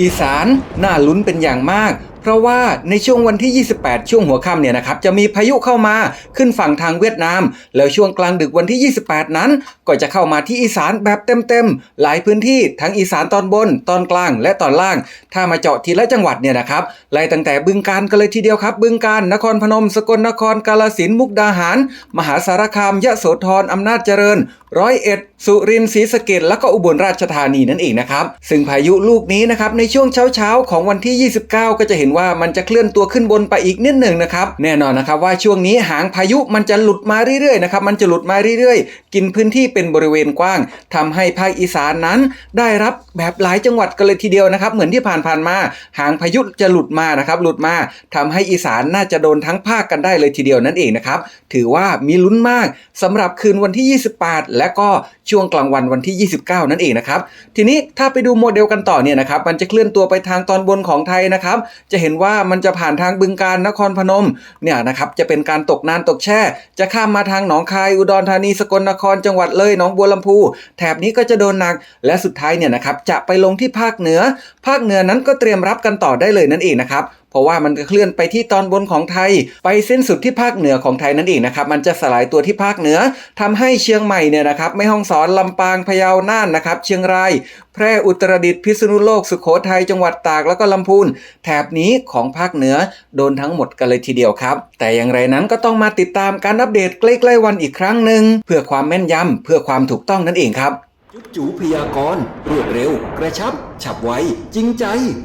อีสานน่าลุ้นเป็นอย่างมาก เพราะว่าในช่วงวันที่ 28 ช่วงหัวค่ำเนี่ยนะครับจะมีพายุเข้ามาขึ้นฝั่งทางเวียดนาม แล้วช่วงกลางดึกวันที่ 28 นั้น ก็จะเข้ามาที่อีสานแบบเต็มๆ หลายพื้นที่ทั้งอีสานตอนบน ตอนกลางและตอนล่าง ถ้ามาเจาะทีละจังหวัดเนี่ยนะครับไล่ตั้งแต่บึงการกันเลยทีเดียวครับ บึงการนครพนม สกลนครกาฬสินมุกดาหาร มหาสารคามยะโสธรอำนาจเจริญ ร้อยเอ็ด สุรินทร์ศรีสะเกดแล้วก็อุบลราชธานีนั่นเองนะครับซึ่งพายุลูกนี้นะครับในช่วงเช้าๆของวันที่ 29 ก็จะเห็นว่ามันจะเคลื่อนตัวขึ้นบนไปอีกนิดหนึ่งนะครับแน่นอนนะครับว่าช่วงนี้หางพายุมันจะหลุดมาเรื่อยๆนะครับมันจะหลุดมาเรื่อยๆ กินพื้นที่เป็นบริเวณกว้างทำให้ภาคอีสานนั้น ได้รับแบบหลายจังหวัดกันเลยทีเดียวนะครับเหมือนที่ผ่านๆมา หางพายุจะหลุดมานะครับหลุดมาทำให้อีสานน่าจะโดนทั้งภาคกันได้เลยทีเดียวนั่นเองนะครับถือว่ามีลุ้นมากสำหรับคืนวันที่ 28 และก็ช่วงกลางวันวันที่ 29 นั่นเองนะครับทีนี้ถ้าไปดูโมเดลกันต่อเนี่ยนะครับมันจะเคลื่อนตัวไปทางตอนบนของไทยนะครับจะเห็นห็นว่ามันจะผ่านทางบึงการนครพนมเนี่ยนะครับจะเป็นการตกนานตกแช่ จะข้ามมาทางหนองคายอุดรธานีสกลนครจังหวัดเลยหนองบัวลำพู แถบนี้ก็จะโดนหนัก และสุดท้ายเนี่ยนะครับจะไปลงที่ภาคเหนือ ภาคเหนือนั้นก็เตรียมรับกันต่อได้เลยนั่นเองนะครับ เพราะว่ามันจะเคลื่อนไปที่ตอนบนของไทย ไปสิ้นสุดที่ภาคเหนือของไทยนั่นเองนะครับมันจะสลายตัวที่ภาคเหนือทำให้เชียงใหม่เนี่ยนะครับแม่ฮ่องสอนลำปางพะเยาน่านนะครับเชียงราย แพร่อุตรดิตถ์พิษณุโลกสุโขทัยจังหวัดตากแล้วก็ลำพูนแถบนี้ของภาคเหนือโดนทั้งหมดกันเลยทีเดียวครับ แต่อย่างไรนั้นก็ต้องมาติดตามการอัปเดตใกล้ๆวันอีกครั้งหนึ่งเพื่อความแม่นยำเพื่อความถูกต้องนั่นเองครับจุดจูพยากรณ์รวดเร็ว กระชับ ฉับไว จริงใจ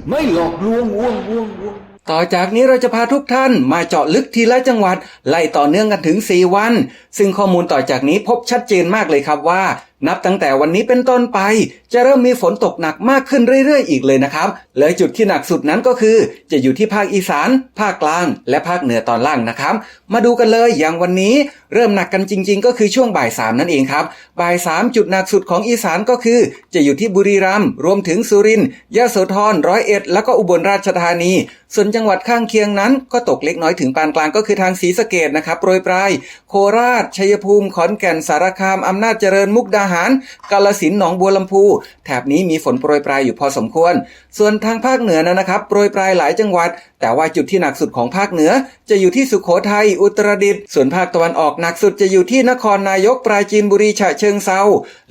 ไม่หลอกลวงวงวงวง ต่อจากนี้เราจะพาทุกท่านมาเจาะลึกทีละจังหวัด ไล่ต่อเนื่องกันถึง 4 วัน ซึ่งข้อมูลต่อจากนี้พบชัดเจนมากเลยครับว่า นับตั้งแต่วันนี้เป็นต้นไป จะเริ่มมีฝนตกหนักมากขึ้นเรื่อยๆ อีกเลยนะครับและจุดที่หนักสุดนั้นก็คือ จะอยู่ที่ภาคอีสาน ภาคกลาง และภาคเหนือตอนล่างนะครับ มาดูกันเลยอย่างวันนี้เริ่มหนักกันจริง ๆ ก็คือช่วงบ่ายสามนั่นเองครับ บ่ายสามจุดหนักสุดของอีสานก็คือ จะอยู่ที่บุรีรัมย์รวมถึงสุรินทร์ยะโสธรร้อยเอ็ดแล้วก็อุบลราชธานี ส่วนจังหวัดข้างเคียงนั้น ก็ตกเล็กน้อยถึงปานกลางก็คือทางศรีสะเกดนะครับโปรยปลายโคราชชัยภูมิขอนแก่นสารคามอำนาจเจริญมุกดาหาร กาลสินหนองบัวลำพู แถบนี้มีฝนโปรยปลายอยู่พอสมควร ส่วนทางภาคเหนือนะครับโปรยปลายหลายจังหวัด แต่ว่าจุดที่หนักสุดของภาคเหนือ จะอยู่ที่สุโขทัยอุตรดิตถ์ส่วนภาคตะวันออกหนักสุดจะอยู่ที่นครนายกปราจีนบุรีฉะเชิงเซา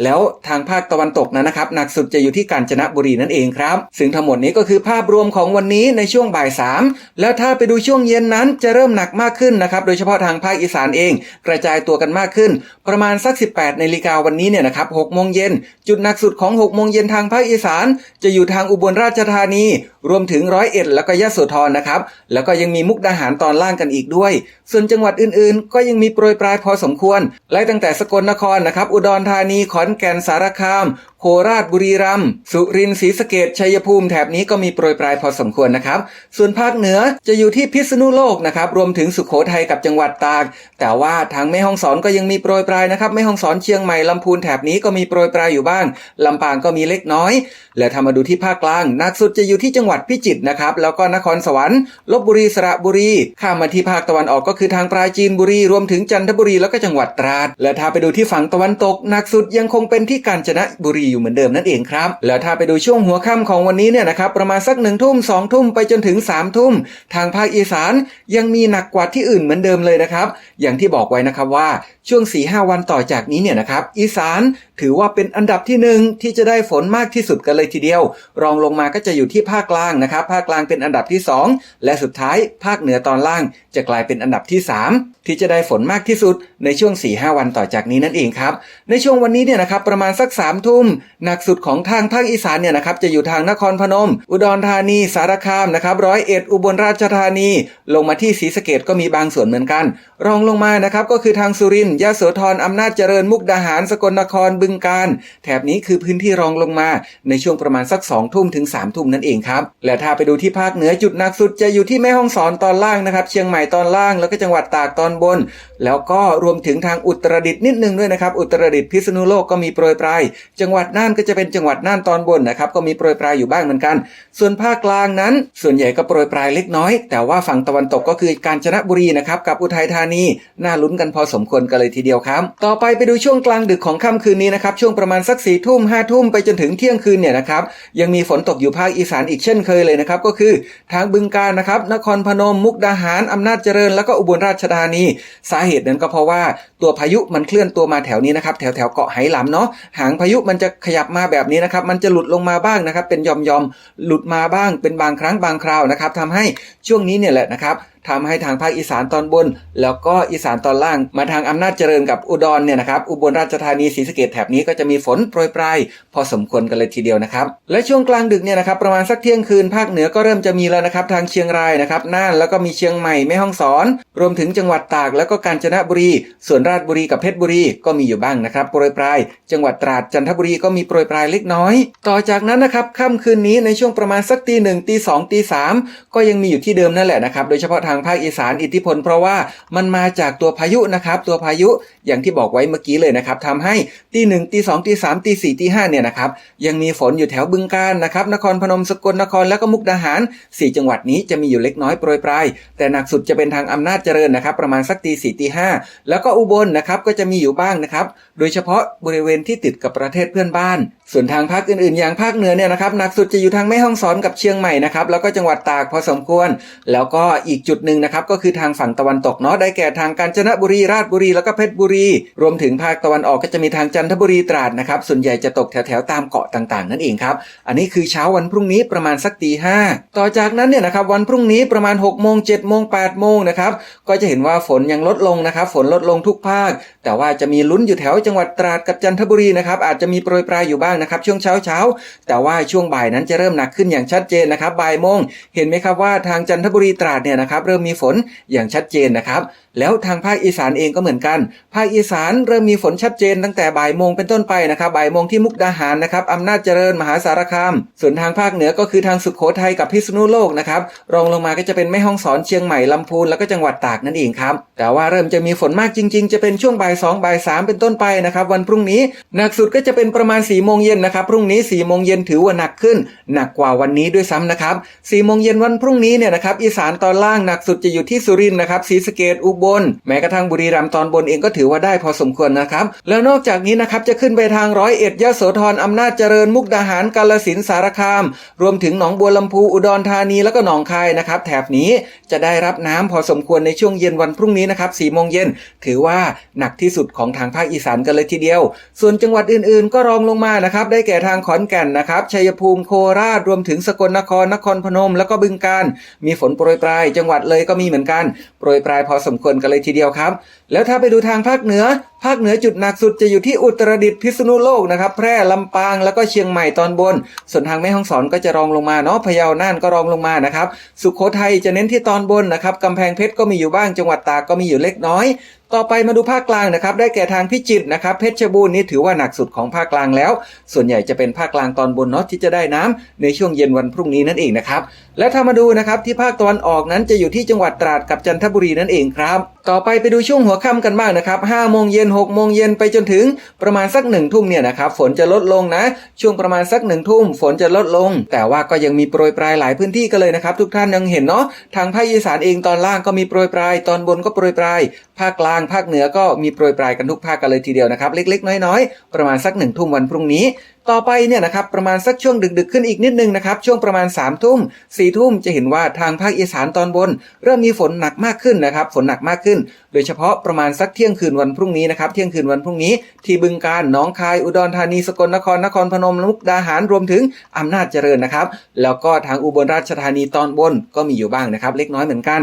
แล้วทางภาคตะวันตกนะนะครับหนักสุดจะอยู่ที่กาญจนบุรีนั่นเองครับ ซึ่งทั้งหมดนี้ก็คือภาพรวมของวันนี้ในช่วงบ่ายสามแล้วถ้าไปดูช่วงเย็นนั้นจะเริ่มหนักมากขึ้นนะครับโดยเฉพาะทางภาคอีสานเอง กระจายตัวกันมากขึ้น ประมาณสัก 18นาฬิกาวันนี้เนี่ยนะครับ6โมงเย็นจุดหนักสุดของ6โมงเย็นทางภาคอีสาน จะอยู่ทางอุบลราชธานีรวมถึงร้อยเอ็ดแล้วก็ยะโสธรนะครับ แล้วก็ยังมีมุกดาหารตอนล่างกันอีกด้วย ส่วนจังหวัดอื่นๆ ก็ยังมีโปรยปลายพอสมควร ไล่ตั้งแต่สกลนครนะครับ อุดรธานี ขอนแก่น สารคาม โคราชบุรีรัมย์สุรินทร์ศรีสะเกดชัยภูมิแถบนี้ก็มีโปรยปลายพอสมควรนะครับ ส่วนภาคเหนือจะอยู่ที่พิษณุโลกนะครับรวมถึงสุขโขทัยกับจังหวัดตาก แต่ว่าทางแม่ฮ่องสอนก็ยังมีโปรยปลายนะครับแม่ฮ่องสอนเชียงใหม่ลำพูนแถบนี้ก็มีโปรยปลายอยู่บ้างลำปางก็มีเล็กน้อย และถ้ามาดูที่ภาคกลางหนักสุดจะอยู่ที่จังหวัดพิจิตรนะครับแล้วก็นครสวรรค์ลบบุรีสระบุรี ข้ามมาที่ภาคตะวันออกก็คือทางปราจีนบุรีรวมถึงจันทบุรีแล้วก็จังหวัดตราด และถ้าไปดูที่ฝั่งตะวันตกหนักสุดยังคงเป็นที่กาญจนบุรีอยู่เหมือนเดิมนั่นเองครับ แล้วถ้าไปดูช่วงหัวค่ำของวันนี้เนี่ยนะครับประมาณสักหนึ่งทุ่มสองทุ่มไปจนถึง3ามทุ่ม ทางภาคอีสานยังมีหนักกว่าที่อื่นเหมือนเดิมเลยนะครับ อย่างที่บอกไว้นะครับว่า ช่วง4ีหวันต่อจากนี้เนี่ยนะครับอีสานถือว่าเป็นอันดับที่หนึ่งที่จะได้ฝนมากที่สุดกันเลยทีเดียว รองลงมาก็จะอยู่ที่ภาคกลางนะครับ ภาคกลางเป็นอันดับที่ 2 และสุดท้ายภาคเหนือตอนล่าง จะกลายเป็นอันดับที่ 3 ที่จะได้ฝนมากที่สุดในช่วง4ีหวันต่อจากนี้นั่นเองครับ ในช่วงวันนี้เนี่ยนะครับประมาณสัก3ามทุ่มหนักสุดของทางภาคอีสานเนี่ยนะครับจะอยู่ทางนครพนม อุดรธานีสารคามนะครับร้อยเอ็ดอุบลราชธานี ลงมาที่ศรีสะเกดก็มีบางส่วนเหมือนกัน รองลงมานะครับก็คือทางสุรินทร์ยะโสธรอำนาจเจริญมุกดาหารสกลนครบึงกาฬแถบนี้คือพื้นที่รองลงมาในช่วงประมาณสัก2องทุ่มถึง3ามทุ่มนั่นเองครับ และถ้าไปดูที่ภาคเหนือจุดหนักสุดจะอยู่ที่แม่ฮ่องสอนตอนล่างนะครับ เชียงใหม่ตอนล่างแล้วก็จังหวัดตากตอนบน แล้วก็รวมถึงทางอุตรดิตถ์นิดนึงด้วยนะครับ อุตรดิตถ์พิษณุโลกก็มีโปรยปลายจังหวัดน่านก็จะเป็นจังหวัดน่านตอนบนนะครับก็มีโปรยปลายอยู่บ้างเหมือนกัน ส่วนภาคกลางนั้น ส่วนใหญ่ก็โปรยปลายเล็กน้อย แต่ว่าฝั่งตะวันตกก็คือกาญจนบุรีนะครับกับอุทัยธานีน่าลุ้นกันพอสมควรกันเลยเลยทีเดียวครับ ต่อไปไปดูช่วงกลางดึกของค่ำคืนนี้นะครับ ช่วงประมาณสักสี่ทุ่มห้าทุ่มไปจนถึงเที่ยงคืนเนี่ยนะครับ ยังมีฝนตกอยู่ภาคอีสานอีกเช่นเคยเลยนะครับ ก็คือทางบึงกาฬนะครับ นครพนม มุกดาหาร อำนาจเจริญ แล้วก็อุบลราชธานี สาเหตุนั้นก็เพราะว่าตัวพายุมันเคลื่อนตัวมาแถวนี้นะครับ แถวแถวเกาะไหหลำเนาะ หางพายุมันจะขยับมาแบบนี้นะครับ มันจะหลุดลงมาบ้างนะครับ เป็นยอมยอมหลุดมาบ้าง เป็นบางครั้งบางคราวนะครับทำให้ช่วงนี้เนี่ยแหละนะครับ ทำให้ทางภาคอีสานตอนบน แล้วก็อีสานตอนล่าง มาทางอำนาจเจริญกับอุดรเนี่ยนะครับอุบลราชธานีศรีสะเกดแถบนี้ก็จะมีฝนโปรยปลายพอสมควรกันเลยทีเดียวนะครับ และช่วงกลางดึกเนี่ยนะครับประมาณสักเที่ยงคืนภาคเหนือก็เริ่มจะมีแล้วนะครับทางเชียงรายนะครับน่านแล้วก็มีเชียงใหม่แม่ฮ่องสอน รวมถึงจังหวัดตากแล้วก็กาญจนบุรี ส่วนราชบุรีกับเพชรบุรีก็มีอยู่บ้างนะครับโปรยปลาย จังหวัดตราดจันทบุรีก็มีโปรยปลายเล็กน้อย ต่อจากนั้นนะครับค่ำคืนนี้ในช่วงประมาณสักตีหนึ่งตีสองตีสามก็ยังมีอยู่ที่เดิมนั่นแหละนะครับโดยเฉพาะทางภาคอีสานอิทธิพล เพราะว่ามันมาจากตัวพายุนะครับตัวพายุอย่างที่บอกไว้เมื่อกี้เลยนะครับทำให้ตีหนึ่งตีสองตีสามตีสี่ตีห้าเนี่ยนะครับยังมีฝนอยู่แถวบึงกาฬนะครับนครพนมสกลนครแล้วก็มุกดาหารสี่จังหวัดนี้จะมีอยู่เล็กน้อยโปรยปลายแต่หนักสุดจะเป็นทางอำนาจเจริญนะครับ ประมาณสักตีสี่ตีห้าแล้วก็อุบลนะครับก็จะมีอยู่บ้างนะครับ โดยเฉพาะบริเวณที่ติดกับประเทศเพื่อนบ้าน ส่วนทางภาคอื่นๆ อย่างภาคเหนือเนี่ยนะครับหนักสุดจะอยู่ทางแม่ฮ่องสอนกับเชียงใหม่นะครับแล้วก็จังหวัดตากพอสมควร แล้วก็อีกจุดหนึ่งนะครับก็คือทางฝั่งตะวันตกเนาะได้แก่ทางกาญจนบุรีราชบุรีแล้วก็เพชรบุรี รวมถึงภาคตะวันออกก็จะมีทางจันทบุรีตราดนะครับส่วนใหญ่จะตกแถวๆตามเกาะต่างๆ นั่นเองครับอันนี้คือเช้าวันพรุ่งนี้ประมาณสักตีห้าต่อจากนั้นเนี่ยนะครับวันพรุ่งนี้ประมาณ6กโมงเจ็ดโมงแปดโมงนะครับก็จะเห็นว่าฝนยังลดลงนะครับฝนลดลงทุกภาค แต่ว่าจะมีลุ้นอยู่แถวจังหวัดตราดกับจันทบุรีนะครับอาจจะมีโปรยปลายอยู่บ้างนะครับช่วงเช้าเช้าๆแต่ว่าช่วงบ่ายนั้นจะเริ่มหนักขึ้นอย่างชัดเจนนะครับบ่ายโมงเห็นไหมครับว่าทางจันทบุรีตราดเนี่ยนะครับเริ่มมีฝนอย่างชัดเจนนะครับ แล้วทางภาคอีสานเองก็เหมือนกัน ภาคอีสานเริ่มมีฝนชัดเจนตั้งแต่บ่ายโมงเป็นต้นไปนะครับบ่ายโมงที่มุกดาหารนะครับอำนาจเจริญมหาสารคาม ส่วนทางภาคเหนือก็คือทางสุขโขทัยกับพิษณุโลกนะครับรองลงมาก็จะเป็นแม่ฮ่องสอนเชียงใหม่ลำพูนแล้วก็จังหวัดตากนั่นเองครับแต่ว่าเริ่มจะมีฝนมากจริง ๆ จะเป็นช่วงบ่ายสองบ่ายสามเป็นต้นไปนะครับวันพรุ่งนี้หนักสุดก็จะเป็นประมาณ4ี่โมงเย็นนะครับพรุ่งนี้4ี่โมงเย็นถือว่าหนักขึ้น หนักกว่าวันนี้ด้วยซ้ำนะครับสี่โมงเย็นวันพรุ่งนี้เนี่ยนะครับอีสานตอนล่างหนักสุดจะอยู่ที่สุรินทร์นะครับศรีสะเกดอุบล แม้กระทั่งบุรีรัมย์ตอนบนเองก็ถือว่าได้พอสมควรนะครับ แล้วนอกจากนี้นะครับจะขึ้นไปทางร้อยเอ็ดยะโสธรอำนาจเจริญมุกดาหารกาลสินธุ์สารคาม รวมถึงหนองบัวลำพูอุดรธานีแล้วก็หนองคายนะครับแถบนี้จะได้รับน้ำพอสมควรในช่วงเย็นวันพรุ่งนี้นะครับสี่โมงเย็นถือว่าหนักที่สุดของทางภาคอีสานกันเลยทีเดียว ส่วนจังหวัดอื่นๆ ก็รองลงมานะครับได้แก่ทางขอนแก่นนะครับชัยภูมิโคราชรวมถึงสกลนครนครพนม แล้วก็บึงกาฬมีฝนโปรยปลายจังหวัดเลยก็มีเหมือนกัน โปรยปลายพอสมควรกันเลยทีเดียวครับ แล้วถ้าไปดูทางภาคเหนือ ภาคเหนือจุดหนักสุดจะอยู่ที่อุตรดิตถ์พิษณุโลกนะครับ แพร่ลำปางแล้วก็เชียงใหม่ตอนบน ส่วนทางแม่ฮ่องสอนก็จะรองลงมาเนาะพะเยาน่านก็รองลงมานะครับ สุโขทัยจะเน้นที่ตอนบนนะครับกำแพงเพชรก็มีอยู่บ้างจังหวัดตากก็มีอยู่เล็กน้อย ต่อไปมาดูภาคกลางนะครับ ได้แก่ทางพิจิตรนะครับ เพชรบูรณ์นี่ถือว่าหนักสุดของภาคกลางแล้ว ส่วนใหญ่จะเป็นภาคกลางตอนบนเนาะที่จะได้น้ำในช่วงเย็นวันพรุ่งนี้นั่นเองนะครับ และถ้ามาดูนะครับที่ภาคตะวันออกนั้นจะอยู่ที่จังหวัดตราดกับจันทบุรีนั่นเองครับ ต่อไปไปดูช่วงหัวค่ำกันบ้างนะครับ5โมงเย็น6โมงเย็นไปจนถึงประมาณสักหนึ่งทุ่มเนี่ยนะครับฝนจะลดลงนะ ช่วงประมาณสักหนึ่งทุ่มฝนจะลดลง แต่ว่าก็ยังมีโปรยปลายหลายพื้นที่กันเลยนะครับทุกท่านยังเห็นเนาะทางภาคอีสานเองตอนล่างก็มีโปรยปลาย ตอนบนก็โปรยปลาย ภาคกลางภาคเหนือก็มีโปรยปลายกันทุกภาคกันเลยทีเดียวนะครับเล็กๆ น้อยๆ ประมาณสักหนึ่งทุ่มวันพรุ่งนี้ ต่อไปเนี่ยนะครับประมาณสักช่วงดึกๆขึ้นอีกนิดนึงนะครับช่วงประมาณ3ามทุ่มสี่ทุ่มจะเห็นว่าทางภาคอีสานตอนบน เริ่มมีฝนหนักมากขึ้นนะครับฝนหนักมากขึ้น โดยเฉพาะประมาณสักเที่ยงคืนวันพรุ่งนี้นะครับเที่ยงคืนวันพรุ่งนี้ ที่บึงการหนองคายอุดรธานีสกลนครนครพนมมุกดาหารรวมถึงอำนาจเจริญนะครับแล้วก็ทางอุบลราชธานีตอนบนก็มีอยู่บ้างนะครับเล็กน้อยเหมือนกัน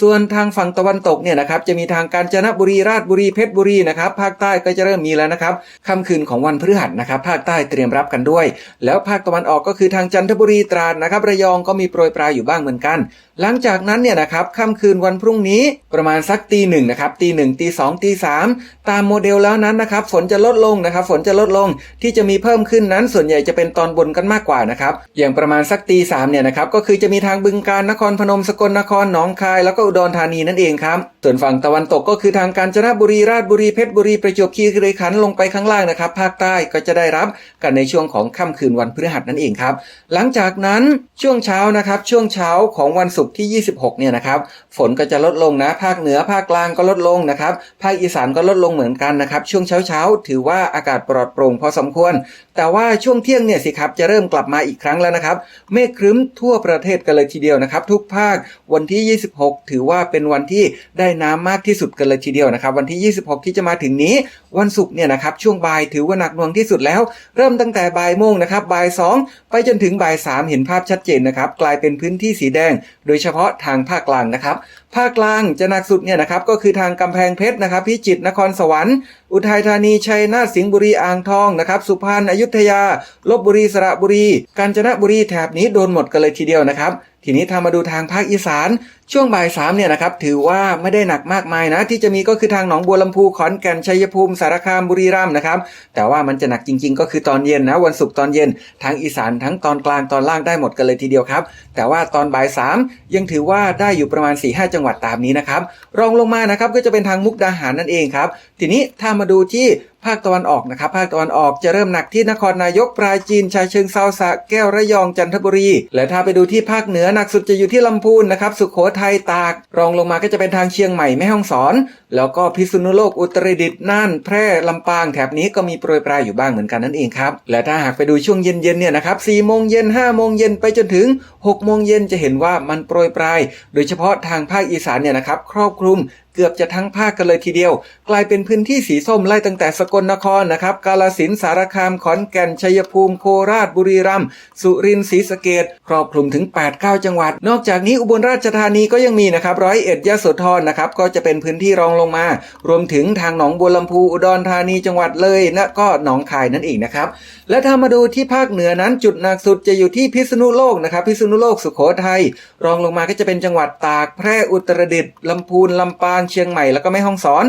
ส่วนทางฝั่งตะวันตกเนี่ยนะครับจะมีทางกาญจนบุรีราชบุรีเพชรบุรีนะครับภาคใต้ก็จะเริ่มมีแล้วนะครับค่ำคืนของวันพฤหัสนะครับภาคใต้เตรียมรับกันด้วย แล้วภาคตะวันออกก็คือทางจันทบุรีตราดนะครับระยองก็มีโปรยปลายอยู่บ้างเหมือนกัน หลังจากนั้นเนี่ยนะครับค่ำคืนวันพรุ่งนี้ประมาณสักตีหนึ่งนะครับตีหนึ่งตีสองตีสามตามโมเดลแล้วนั้นนะครับฝนจะลดลงนะครับฝนจะลดลงที่จะมีเพิ่มขึ้นนั้น ส่วนใหญ่จะเป็นตอนบนกันมากกว่านะครับอย่างประมาณสักตีสามเนี่ยนะครับก็คือจะมีทางบึงการนครพนมสกลนครหนองคายแล้วก็อุดรธานีนั่นเองครับ ส่วนฝั่งตะวันตกก็คือทางกาญจนบุรีราชบุรีเพชรบุรีประจวบคีรีขันธ์ลงไปข้างล่างนะครับ ภาคใต้ก็จะได้รับกันในช่วงของค่ำคืนวันพฤหัสนั่นเองครับ หลังจากนั้นช่วงเช้านะครับช่วงเช้าของวันศุกร์ที่ 26 เนี่ยนะครับ ฝนก็จะลดลงนะ ภาคเหนือภาคกลางก็ลดลงนะครับ ภาคอีสานก็ลดลงเหมือนกันนะครับ ช่วงเช้าเช้าถือว่าอากาศปลอดโปร่งพอสมควร แต่ว่าช่วงเที่ยงเนี่ยสิครับจะเริ่มกลับมาอีกครั้งแล้วนะครับ เมฆครึ้มทั่วประเทศกันเลยทีเดียวนะครับ ทุกภาควันที่ 26 ถือว่าเป็นวันที่ได้น้ำมากที่สุดกันเลยทีเดียวนะครับ วันที่ 26 ที่จะมาถึงนี้วันศุกร์เนี่ยนะครับช่วงบ่ายถือว่าหนักหน่วงที่สุดแล้ว เริ่มตั้งแต่บ่ายโมงนะครับบ่ายสองไปจนถึงบ่ายสามเห็นภาพชัดเจนนะครับกลายเป็นพื้นที่สีแดง โดยเฉพาะทางภาคกลางนะครับภาคกลางจะหนักสุดเนี่ยนะครับก็คือทางกำแพงเพชรนะครับ พิจิตรนครสวรรค์ อุทัยธานีชัยนาทสิงห์บุรีอ่างทองนะครับ สุพรรณอยุธยาลบบุรีสระบุรี กาญจนบุรีแถบนี้โดนหมดกันเลยทีเดียวนะครับทีนี้ถ้ามาดูทางภาคอีสาน ช่วงบ่ายสามเนี่ยนะครับถือว่าไม่ได้หนักมากมายนะ ที่จะมีก็คือทางหนองบัวลำพูขอนแก่นชัยภูมิสารคามบุรีรัมย์นะครับแต่ว่ามันจะหนักจริง ๆ ก็คือตอนเย็นนะวันศุกร์ตอนเย็นทางอีสานทั้งตอนกลางตอนล่างได้หมดกันเลยทีเดียวครับ แต่ว่าตอนบ่ายสามยังถือว่าได้อยู่ประมาณ4ี่หจัังหวัดตามนี้นะครับ รองลงมานะครับก็จะเป็นทางมุกดาหารนั่นเองครับ ทีนี้ถ้ามาดูที่ภาคตะวันออกนะครับภาคตะวันออกจะเริ่มหนักที่นครนายกปราจีนชายเชิงเซาสะแก้วระยองจันทบุรี และถ้าไปดูที่ภาคเหนือหนักสุดจะอยู่ที่ลำพูนนะครับสุโขทัยตาก รองลงมาก็จะเป็นทางเชียงใหม่แม่ฮ่องสอน แล้วก็พิษณุโลกอุตรดิตถ์น่านแพร่ลำปางแถบนี้ก็มีโปรยปลายอยู่บ้างเหมือนกันนั่นเองครับและถ้าหากไปดูช่วงเย็นๆเนี่ยนะครับ4โมงเย็น5โมงเย็นไปจนถึง6โมงเย็นจะเห็นว่ามันโปรยปลาย โดยเฉพาะทางภาคอีสานเนี่ยนะครับครอบคลุม เกือบจะทั้งภาคกันเลยทีเดียว กลายเป็นพื้นที่สีส้มไล่ตั้งแต่สกลนครนะครับ กาลสินสารคามขอนแก่นชัยภูมิโคราชบุรีรัมย์สุรินทร์ศรีสะเกดครอบคลุมถึง 8-9 จังหวัด นอกจากนี้อุบลราชธานีก็ยังมีนะครับร้อยเอ็ดยะโสธรนะครับก็จะเป็นพื้นที่รองลงมา รวมถึงทางหนองบัวลำพูอุดรธานีจังหวัดเลยและก็หนองคายนั่นเองนะครับและถ้ามาดูที่ภาคเหนือนั้นจุดหนักสุดจะอยู่ที่พิษณุโลกนะครับพิษณุโลกสุโขทัยรองลงมาก็จะเป็นจังหวัดตากแพร่อุตรดิตถ์ลำพูนลำปางเชียงใหม่แล้วก็แม่ฮ่องสอน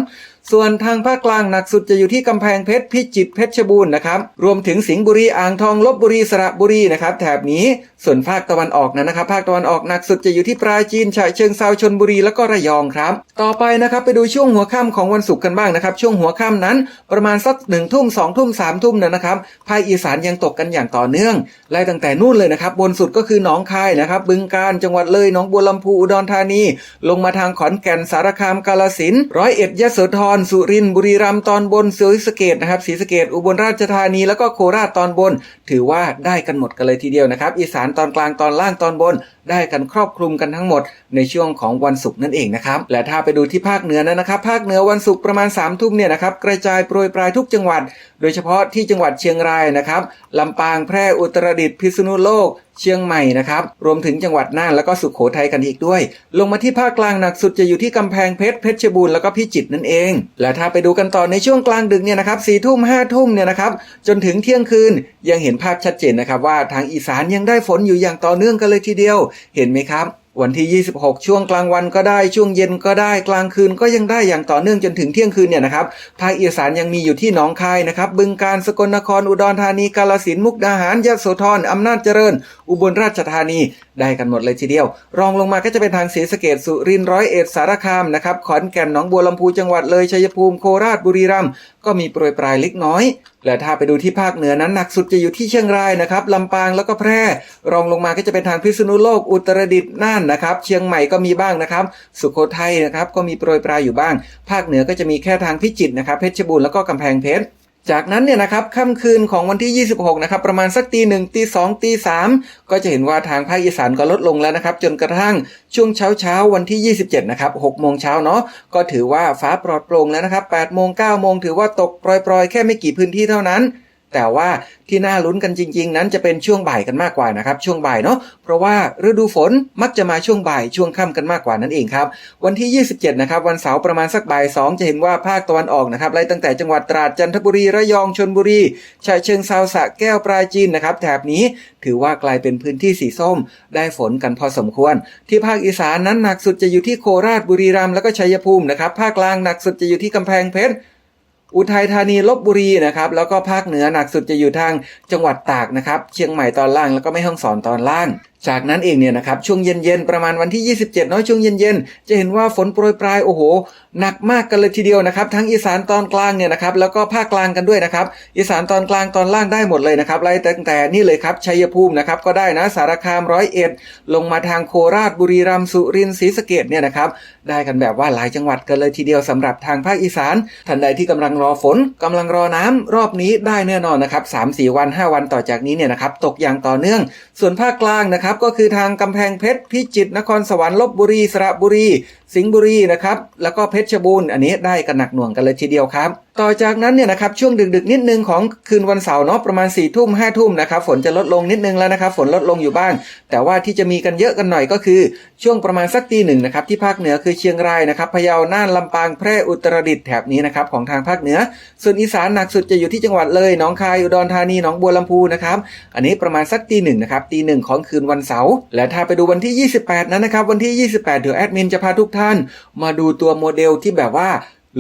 ส่วนทางภาคกลางหนักสุดจะอยู่ที่กำแพงเพชรพิจิตรเพชรบูรณ์นะครับ รวมถึงสิงห์บุรีอ่างทองลบบุรีสระบุรีนะครับแถบนี้ส่วนภาคตะวันออกนั้นนะครับ ภาคตะวันออกหนักสุดจะอยู่ที่ปราจีนฉะเชิงเซาชนบุรีแล้วก็ระยองครับ ต่อไปนะครับไปดูช่วงหัวค่ำของวันศุกร์กันบ้างนะครับ ช่วงหัวค่ำนั้นประมาณสักหนึ่งทุ่มสองทุ่มสามทุ่มนะครับภาคอีสานยังตกกันอย่างต่อเนื่องไล่ตั้งแต่นู่นเลยนะครับ บนสุดก็คือหนองคายนะครับบึงกาฬจังหวัดเลยหนองบัวลำพูอุดรธานี ลงมาทางขอนแก่นสารคามกาลสินร้อยเอ็ดยโสธรสุรินทร์บุรีรัมย์ตอนบนศรีสะเกดนะครับศรีสะเกดอุบลราชธานีแล้วก็โคราชตอนบน ถือว่าได้กันหมดกันเลยทีเดียวนะครับ อีสานตอนกลางตอนล่างตอนบน ได้กันครอบคลุมกันทั้งหมด ในช่วงของวันศุกร์นั่นเองนะครับและถ้าไปดูที่ภาคเหนือนั้นนะครับ ภาคเหนือวันศุกร์ประมาณ3ามทุ่มเนี่ยนะครับกระจายโปรยปลายทุกจังหวัด โดยเฉพาะที่จังหวัดเชียงรายนะครับลำปางแพร่อุตรดิตถ์พิษณุโลก เชียงใหม่นะครับ รวมถึงจังหวัดน่านแล้วก็สุขโขทัยกันอีกด้วย ลงมาที่ภาคกลางหนักสุดจะอยู่ที่กำแพงเพชรเพชรบูรณ์แล้วก็พิจิตรนั่นเอง และถ้าไปดูกันต่อในช่วงกลางดึกเนี่ยนะครับสี่ทุ่มห้าทุ่มเนี่ยนะครับจนถึงเที่ยงคืนยังเห็นภาพชัดเจนนะครับว่าทางอีสานยังได้ฝนอยู่อย่างต่อเนื่องกันเลยทีเดียว เห็นไหมครับ วันที่ 26 ช่วงกลางวันก็ได้ช่วงเย็นก็ได้กลางคืนก็ยังได้อย่างต่อเนื่องจนถึงเที่ยงคืนเนี่ยนะครับภาคอีสานยังมีอยู่ที่หนองคายนะครับบึงกาฬสกลนครอุดรธานีกาฬสินมุกดาหารยะโสธรอำนาจเจริญ อุบลราชธานีได้กันหมดเลยทีเดียว รองลงมาก็จะเป็นทางศรีสะเกดสุรินทร์ร้อยเอ็ดสารคามนะครับขอนแก่นหนองบัวลำพูจังหวัดเลยชัยภูมิโคราชบุรีรัมย์ก็มีโปรยปลายเล็กน้อยและถ้าไปดูที่ภาคเหนือนั้นหนักสุดจะอยู่ที่เชียงรายนะครับลำปางแล้วก็แพร่ รองลงมาก็จะเป็นทางพิษณุโลกอุตรดิตถ์น่านนะครับ เชียงใหม่ก็มีบ้างนะครับ สุโขทัยนะครับก็มีโปรยปลายอยู่บ้าง ภาคเหนือก็จะมีแค่ทางพิจิตรนะครับเพชรบูรณ์แล้วก็กำแพงเพชร จากนั้นเนี่ยนะครับค่ำคืนของวันที่ 26 นะครับ ประมาณสักตีหนึ่งตีสองตีสามก็จะเห็นว่าทางภาคอีสานก็ลดลงแล้วนะครับ จนกระทั่งช่วงเช้าเช้าวันที่ 27 นะครับ6โมงเช้าเนาะก็ถือว่าฟ้าปลอดโปร่งแล้วนะครับ8โมง9โมงถือว่าตกโปรยๆ แค่ไม่กี่พื้นที่เท่านั้น แต่ว่าที่น่าลุ้นกันจริง ๆ นั้นจะเป็นช่วงบ่ายกันมากกว่านะครับ ช่วงบ่ายเนาะเพราะว่าฤดูฝนมักจะมาช่วงบ่ายช่วงค่ำกันมากกว่านั่นเองครับ วันที่ 27 นะครับ วันเสาร์ประมาณสักบ่าย2จะเห็นว่าภาคตะวันออกนะครับไล่ตั้งแต่จังหวัดตราดจันทบุรีระยองชนบุรีฉะเชิงเซาสะแก้วปราจีนนะครับแถบนี้ถือว่ากลายเป็นพื้นที่สีส้ม ได้ฝนกันพอสมควร ที่ภาคอีสานนั้นหนักสุดจะอยู่ที่โคราชบุรีรัมย์แล้วก็ชัยภูมินะครับภาคกลางหนักสุดจะอยู่ที่กำแพงเพชร อุทัยธานีลบบุรีนะครับแล้วก็ภาคเหนือหนักสุดจะอยู่ทางจังหวัดตากนะครับ เชียงใหม่ตอนล่างแล้วก็แม่ฮ่องสอนตอนล่าง จากนั้นเองเนี่ยนะครับช่วงเย็นๆประมาณวันที่ 27เนาะช่วงเย็นๆจะเห็นว่าฝนโปรยปลายโอ้โหหนักมากกันเลยทีเดียวนะครับ ทั้งอีสานตอนกลางเนี่ยนะครับแล้วก็ภาคกลางกันด้วยนะครับ อีสานตอนกลางตอนล่างได้หมดเลยนะครับไล่ตั้งแต่นี่เลยครับชัยภูมินะครับก็ได้นะสารคามร้อยเอ็ดลงมาทางโคราชบุรีรัมย์สุรินทร์ศรีสะเกดเนี่ยนะครับได้กันแบบว่าหลายจังหวัดกันเลยทีเดียวสำหรับทางภาคอีสานท่านใดที่กำลังรอฝนกำลังรอน้ำรอบนี้ได้แน่นอนนะครับสามสี่วันห้าวันต่อจากนี้เนี่ยนะครับตกอย่างต่อเนื่อง ส่วนภาคกลางนะครับก็คือทางกำแพงเพชรพิจิตรนครสวรรค์ลบบุรีสระบุรี สิงห์บุรีนะครับแล้วก็เพชรบูรณ์อันนี้ได้กันหนักหน่วงกันเลยทีเดียวครับ ต่อจากนั้นเนี่ยนะครับช่วงดึกๆนิดนึงของคืนวันเสาร์เนาะประมาณ4ี่ทุ่มห้าทุ่มนะครับฝนจะลดลงนิดนึงแล้วนะครับฝนลดลงอยู่บ้าง แต่ว่าที่จะมีกันเยอะกันหน่อยก็คือ ช่วงประมาณสักตีหนึ่งนะครับที่ภาคเหนือคือเชียงรายนะครับพะเยาน่านลำปางแพร่อุตรดิตถ์แถบนี้นะครับของทางภาคเหนือ ส่วนอีสานหนักสุดจะอยู่ที่จังหวัดเลยหนองคายอุดรธานีหนองบัวลำพูนะครับอันนี้ประมาณสักตีหนึ่งนะครับตีหนึ่งของคืนวันเสาร์และถ้าไปดูวันที่ 28 นั้นนะครับวันที่ 28 เดี๋ยวแอดมินจะพาทุกท่านมาดูตัวโมเดลที่แบบว่า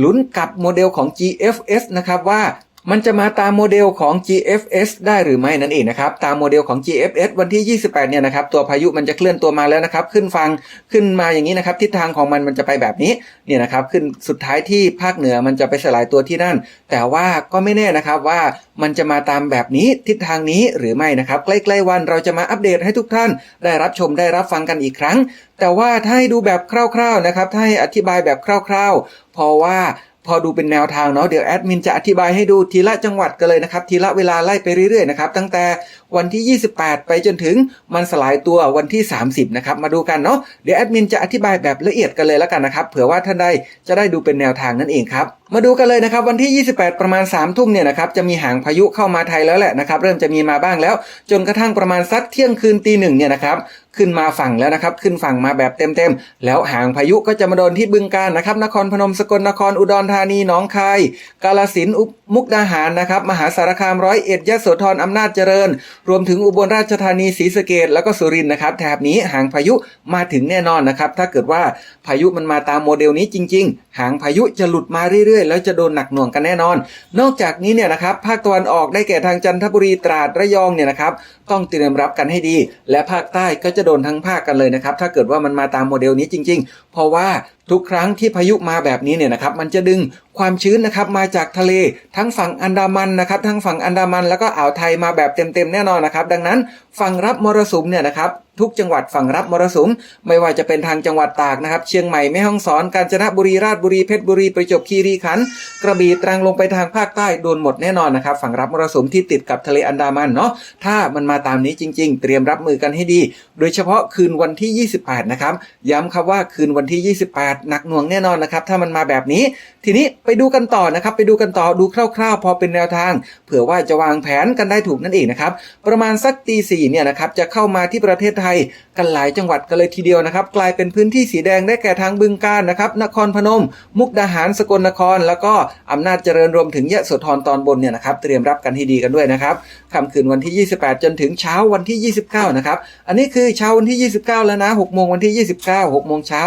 ลุ้นกับโมเดลของ GFS นะครับว่า มันจะมาตามโมเดลของ GFS ได้หรือไม่นั่นเองนะครับ ตามโมเดลของ GFS วันที่ 28 เนี่ยนะครับ ตัวพายุมันจะเคลื่อนตัวมาแล้วนะครับ ขึ้นฟังขึ้นมาอย่างนี้นะครับ ทิศทางของมันมันจะไปแบบนี้ เนี่ยนะครับ ขึ้นสุดท้ายที่ภาคเหนือมันจะไปสลายตัวที่นั่น แต่ว่าก็ไม่แน่นะครับว่ามันจะมาตามแบบนี้ทิศทางนี้หรือไม่นะครับ ใกล้ๆวันเราจะมาอัปเดตให้ทุกท่าน ได้รับชมได้รับฟังกันอีกครั้ง แต่ว่าถ้าให้ดูแบบคร่าวๆนะครับ ถ้าให้อธิบายแบบคร่าวๆ เพราะว่า พอดูเป็นแนวทางเนาะเดี๋ยวแอดมินจะอธิบายให้ดูทีละจังหวัดกันเลยนะครับทีละเวลาไล่ไปเรื่อยๆนะครับตั้งแต่ วันที่ 28 ไปจนถึงมันสลายตัววันที่ 30 นะครับ มาดูกันเนาะเดี๋ยวแอดมินจะอธิบายแบบละเอียดกันเลยแล้วกันนะครับเผื่อว่าท่านใดจะได้ดูเป็นแนวทางนั่นเองครับมาดูกันเลยนะครับวันที่ 28 ประมาณ3ทุ่มเนี่ยนะครับจะมีหางพายุเข้ามาไทยแล้วแหละนะครับเริ่มจะมีมาบ้างแล้ว จนกระทั่งประมาณสักเที่ยงคืนตีหนึ่งเนี่ยนะครับขึ้นมาฝั่งแล้วนะครับ ขึ้นฝั่งมาแบบเต็มๆ แล้วหางพายุก็จะมาโดนที่บึงกาฬนะครับ นครพนมสกลนครอุดรธานีหนองคาย กาลสินอุมุกดาหารนะครับ มหาสารคามร้อยเอ็ดยะโสธรอำนาจเจริญ รวมถึงอุบลราชธานีศรีสะเกดแล้วก็สุรินทร์นะครับแถบนี้หางพายุมาถึงแน่นอนนะครับถ้าเกิดว่าพายุมันมาตามโมเดลนี้จริง ๆ หางพายุจะหลุดมาเรื่อยๆ แล้วจะโดนหนักหน่วงกันแน่นอน นอกจากนี้เนี่ยนะครับภาคตะวันออกได้แก่ทางจันทบุรีตราดระยองเนี่ยนะครับต้องเตรียมรับกันให้ดี และภาคใต้ก็จะโดนทั้งภาคกันเลยนะครับถ้าเกิดว่ามันมาตามโมเดลนี้จริง ๆ เพราะว่า ทุกครั้งที่พายุมาแบบนี้เนี่ยนะครับมันจะดึงความชื้นนะครับมาจากทะเลทั้งฝั่งอันดามันนะครับทั้งฝั่งอันดามันแล้วก็อ่าวไทยมาแบบเต็มๆแน่นอนนะครับดังนั้นฝั่งรับมรสุมเนี่ยนะครับ ทุกจังหวัดฝั่งรับมรสุม ไม่ว่าจะเป็นทางจังหวัดตากนะครับ เชียงใหม่แม่ฮ่องสอนกาญจนบุรีราชบุรีเพชรบุรีประจวบคีรีขันธ์กระบี่ตรังลงไปทางภาคใต้โดนหมดแน่นอนนะครับ ฝั่งรับมรสุมที่ติดกับทะเลอันดามันเนาะถ้ามันมาตามนี้จริง ๆ เตรียมรับมือกันให้ดี โดยเฉพาะคืนวันที่ 28 นะครับ ย้ำครับว่าคืนวันที่ 28 หนักหน่วงแน่นอนนะครับ ถ้ามันมาแบบนี้ ทีนี้ไปดูกันต่อนะครับ ไปดูกันต่อดูคร่าวๆ พอเป็นแนวทาง เผื่อว่าจะวางแผนกันได้ถูกนั่นเองนะครับ ประมาณสักตีสี่เนี่ยนะครับ จะเข้ามาที่ประเทศไทยกันหลายจังหวัดกันเลยทีเดียวนะครับ กลายเป็นพื้นที่สีแดงได้แก่ทางบึงกาฬนะครับนครพนม มุกดาหารสกลนคร แล้วก็อำนาจเจริญรวมถึงยะโสธรตอนบนเนี่ยนะครับเตรียมรับกันให้ดีกันด้วยนะครับค่ำคืนวันที่ 28 จนถึงเช้าวันที่ 29 นะครับ อันนี้คือเช้าวันที่ 29 แล้วนะ6โมงวันที่ 29 6โมงเช้า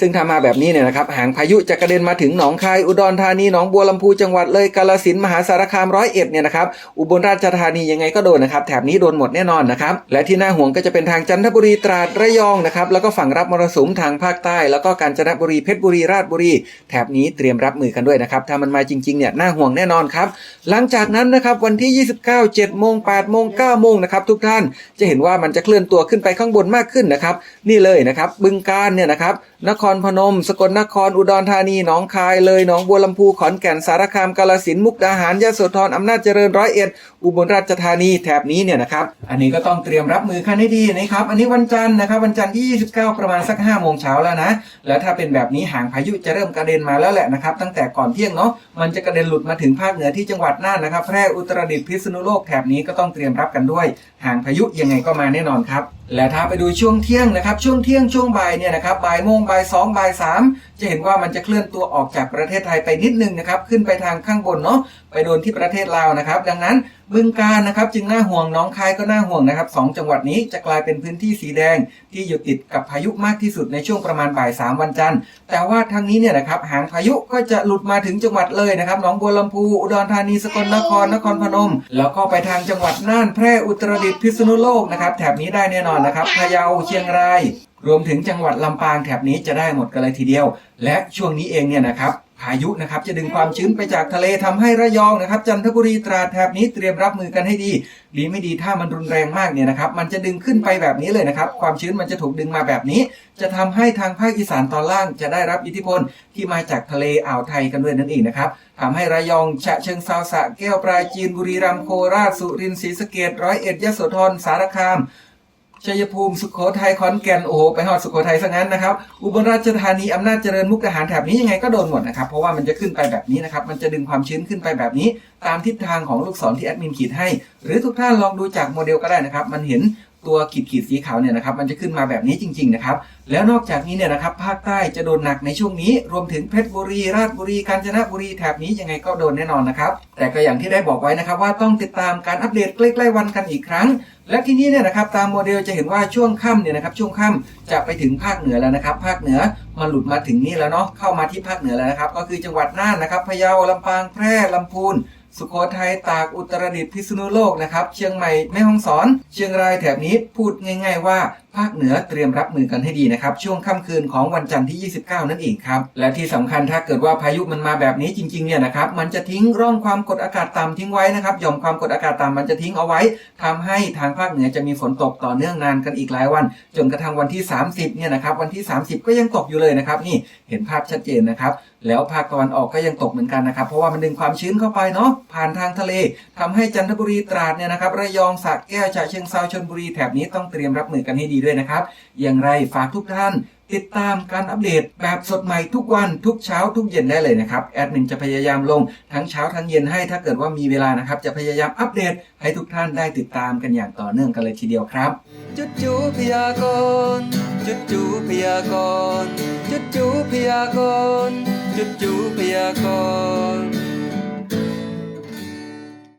ซึ่งถ้ามาแบบนี้เนี่ยนะครับหางพายุจะกระเด็นมาถึงหนองคายอุดรธานีหนองบัวลำพูจังหวัดเลยกาฬสินมหาสารคามร้อยเอ็ดเนี่ยนะครับอุบลราชธานียังไงก็โดนนะครับแถบนี้โดนหมดแน่นอนนะครับและที่น่าห่วงก็จะเป็นทางจันทบุรีตราดระยองนะครับแล้วก็ฝั่งรับมรสุมทางภาคใต้ แล้วก็กาญจนบุรีเพชรบุรีราชบุรีแถบนี้เตรียมรับมือกันด้วยนะครับถ้ามันมาจริงๆเนี่ยน่าห่วงแน่นอนครับหลังจากนั้นนะครับวันที่ 29 7โมง8โมง9โมงนะครับทุกท่านจะเห็นว่ามันจะเคลื่อนตัวขึ้นไปข้างบนมากขึ้นนะครับนี่เลยนะครับบึงการเนี่ยนะครับนครพนม สกลนครอุดรธานีหนองคายเลยหนองบัวลำพูขอนแก่นสารคามกาฬสินมุกดาหารยะโสธรอำนาจเจริญร้อยเอ็ดอุบลราชธานีแถบนี้เนี่ยนะครับ อันนี้ก็ต้องเตรียมรับมือกันให้ดีนะครับ อันนี้วันจันทร์นะครับ วันจันทร์ที่ 29 ประมาณสัก5โมงเช้าแล้วนะ แล้วถ้าเป็นแบบนี้หางพายุจะเริ่มกระเด็นมาแล้วแหละนะครับ ตั้งแต่ก่อนเที่ยงเนาะมันจะกระเด็นหลุดมาถึงภาคเหนือที่จังหวัดน่านนะครับแพร่อุตรดิตถ์พิษณุโลกแถบนี้ก็ต้องเตรียมรับกันด้วย หางพายุยังไงก็มาแน่นอนครับ และถ้าไปดูช่วงเที่ยงนะครับ ช่วงเที่ยงช่วงบ่ายเนี่ยนะครับบ่ายโมงบ่ายสองบ่ายสามจะเห็นว่ามันจะเคลื่อนตัวออกจากประเทศไทยไปนิดนึงนะครับ ขึ้นไปทางข้างบนเนาะไปโดนที่ประเทศลาวนะครับ ดังนั้น บึงการนะครับจึงน่าห่วงน้องคายก็น่าห่วงนะครับสองจังหวัดนี้จะกลายเป็นพื้นที่สีแดง ที่อยู่ติดกับพายุมากที่สุดในช่วงประมาณบ่ายสามวันจันทร์ แต่ว่าทางนี้เนี่ยนะครับหางพายุก็จะหลุดมาถึงจังหวัดเลยนะครับหนองบัวลำพูอุดรธานีสกลนครนครพนม แล้วก็ไปทางจังหวัดน่านแพร่อุตรดิตถ์พิษณุโลกนะครับแถบนี้ได้แน่นอนนะครับพะเยาเชียงราย รวมถึงจังหวัดลำปางแถบนี้จะได้หมดกันเลยทีเดียว และช่วงนี้เองเนี่ยนะครับ พายุนะครับจะดึงความชื้นไปจากทะเลทำให้ระยองนะครับจันทบุรีตราดแถบนี้เตรียมรับมือกันให้ดีดีไม่ดีถ้ามันรุนแรงมากเนี่ยนะครับมันจะดึงขึ้นไปแบบนี้เลยนะครับความชื้นมันจะถูกดึงมาแบบนี้ จะทำให้ทางภาคอีสานตอนล่างจะได้รับอิทธิพลที่มาจากทะเลอ่าวไทยกันด้วยนั่นเองนะครับทำให้ระยองฉะเชิงเซาสะแก้วปราจีนบุรีรัมย์โคราชสุรินทร์ศรีสะเกษร้อยเอ็ดยะโสธรสารคาม ชัยภูมิสุขโขทัยขอนแก่นโอ้โหไปหอดสุขโขทัยซะงั้นนะครับ อุบลราชธานีอำนาจเจริญมุกดาหารแถบนี้ยังไงก็โดนหมดนะครับ เพราะว่ามันจะขึ้นไปแบบนี้นะครับ มันจะดึงความชื้นขึ้นไปแบบนี้ ตามทิศทางของลูกศรที่แอดมินขีดให้ หรือทุกท่านลองดูจากโมเดลก็ได้นะครับ มันเห็น ตัวขีดขีดสีขาวเนี่ยนะครับมันจะขึ้นมาแบบนี้จริงๆนะครับแล้วนอกจากนี้เนี่ยนะครับภาคใต้จะโดนหนักในช่วงนี้รวมถึงเพชรบุรี ราชบุรีกาญจนบุรีแถบนี้ยังไงก็โดนแน่นอนนะครับแต่ก็อย่างที่ได้บอกไว้นะครับว่าต้องติดตามการอัปเดตใกล้ๆวันกันอีกครั้ง และที่นี้เนี่ยนะครับตามโมเดลจะเห็นว่าช่วงค่ำเนี่ยนะครับช่วงค่ำจะไปถึงภาคเหนือแล้วนะครับ ภาคเหนือมันหลุดมาถึงนี่แล้วเนาะเข้ามาที่ภาคเหนือแล้วนะครับก็คือจังหวัดน่านนะครับพะเยาลำปางแพร่ลำพูน สุโขทัยตากอุตรดิตถ์พิษณุโลกนะครับ เชียงใหม่แม่ฮ่องสอน เชียงรายแถบนี้พูดง่าย ๆ ว่าภาคเหนือเตรียมรับมือกันให้ดีนะครับ ช่วงค่ำคืนของวันจันทร์ที่ 29 นั่นเองครับ และที่สำคัญถ้าเกิดว่าพายุมันมาแบบนี้จริงๆเนี่ยนะครับมันจะทิ้งร่องความกดอากาศต่ำทิ้งไว้นะครับหย่อมความกดอากาศต่ำมันจะทิ้งเอาไว้ทำให้ทางภาคเหนือจะมีฝนตกต่อเนื่องนานกันอีกหลายวัน จนกระทั่งวันที่ 30 เนี่ยนะครับวันที่ 30 ก็ยังตกอยู่เลยนะครับนี่เห็นภาพชัดเจนนะครับแล้วภาคตะวันออกก็ยังตกเหมือนกันนะครับ เพราะว่ามันดึงความชื้นเข้าไปเนาะผ่านทางทะเลทำให้จันทบุรีตราดเนี่ยนะครับระยองสระแก้วฉะเชิงเซาชลบุรีแถบนี้ต้องเตรียมรับมือกันให้ดีด้วยนะครับ อย่างไรฝากทุกท่าน ติดตามการอัปเดตแบบสดใหม่ทุกวันทุกเช้าทุกเย็นได้เลยนะครับแอดมินจะพยายามลงทั้งเช้าทั้งเย็นให้ถ้าเกิดว่ามีเวลานะครับ จะพยายามอัปเดตให้ทุกท่านได้ติดตามกันอย่างต่อเนื่องกันเลยทีเดียวครับจุดจูพยากรจุดจูพยากรจุดจูพยากรจุดจูพยากร